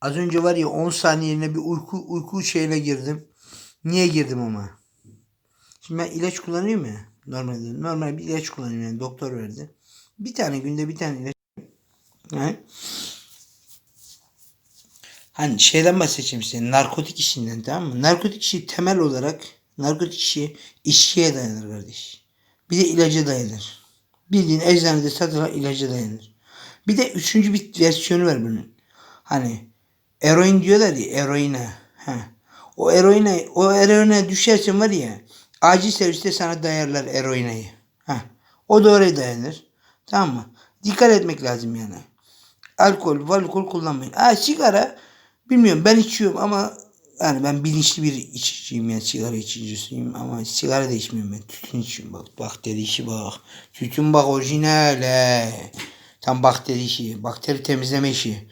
Az önce var ya 10 saniyeliğine bir uyku uyku şeyine girdim. Niye girdim ama? Şimdi ben ilaç kullanıyorum ya. Normalde normal bir ilaç kullanıyorum yani doktor verdi. Bir tane günde bir tane ilaç. Yani Hani şeyden bahsedeceğim size. Narkotik işinden tamam mı? Narkotik işi temel olarak narkotik işi içkiye dayanır kardeş. Bir de ilaca dayanır. Bildiğin eczanede satılan ilaca dayanır. Bir de üçüncü bir versiyonu var bunun. Hani eroin diyorlar ya eroine. Ha. O eroine o eroine düşersen var ya acil serviste sana dayarlar eroineyi. Ha. O da oraya dayanır. Tamam mı? Dikkat etmek lazım yani. Alkol, alkol kullanmayın. Ha sigara bilmiyorum ben içiyorum ama yani ben bilinçli bir içiciyim yani sigara içicisiyim ama sigara da içmiyorum ben. Tütün içiyorum bak. Bakteri işi bak. Tütün bak orijinal he. Tam bakteri işi. Bakteri temizleme işi.